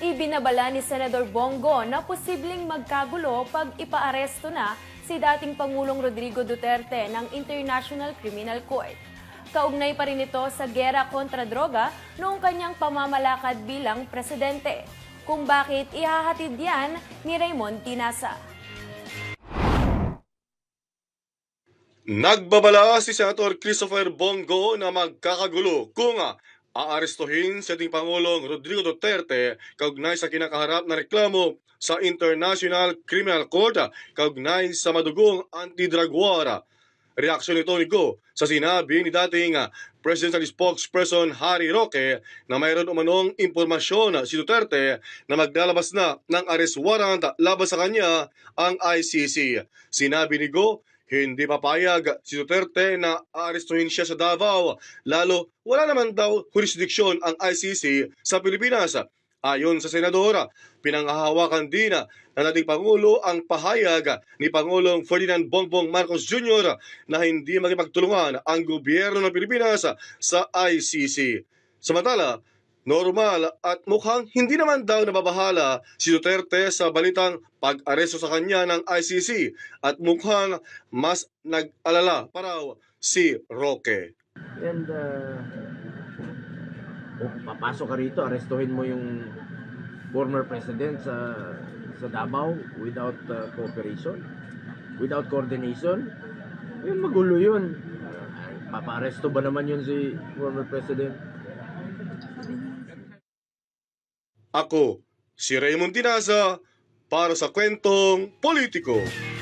Ibinabala ni Senador Bongo na posibleng magkagulo pag ipaaresto na si dating Pangulong Rodrigo Duterte ng International Criminal Court. Kaugnay pa rin ito sa gera kontra droga noong kanyang pamamalakad bilang presidente. Kung bakit ihahatid yan ni Raymond Tinasa. Nagbabala si Senator Christopher Bongo na magkakagulo kung aarestuhin si ating Pangulong Rodrigo Duterte kaugnay sa kinakaharap na reklamo sa International Criminal Court kaugnay sa madugong anti-drug war. Reaksyon ito ni Go sa sinabi ni dating Presidential Spokesperson Harry Roque na mayroon umanong impormasyon si Duterte na maglalabas na ng arrest warrant laban sa kanya ang ICC. Sinabi ni Go hindi papayag si Duterte na aarestuhin siya sa Davao, lalo wala naman daw jurisdiksyon ang ICC sa Pilipinas. Ayon sa senadora, pinanghahawakan din na dating Pangulo ang pahayag ni Pangulong Ferdinand Bongbong Marcos Jr. na hindi makipagtulungan ang gobyerno ng Pilipinas sa ICC. Samantala, normal at mukhang hindi naman daw nababahala si Duterte sa balitang pag-aresto sa kanya ng ICC at mukhang mas nag-alala pa raw si Roque. And uh, kung papasok ka rito, arestuhin mo yung former president sa sa Davao without uh, cooperation, without coordination. Yun magulo yun. Uh, Papa-aresto ba naman yun si former president? Ako, si Raymond Tinaza para sa kwentong politiko.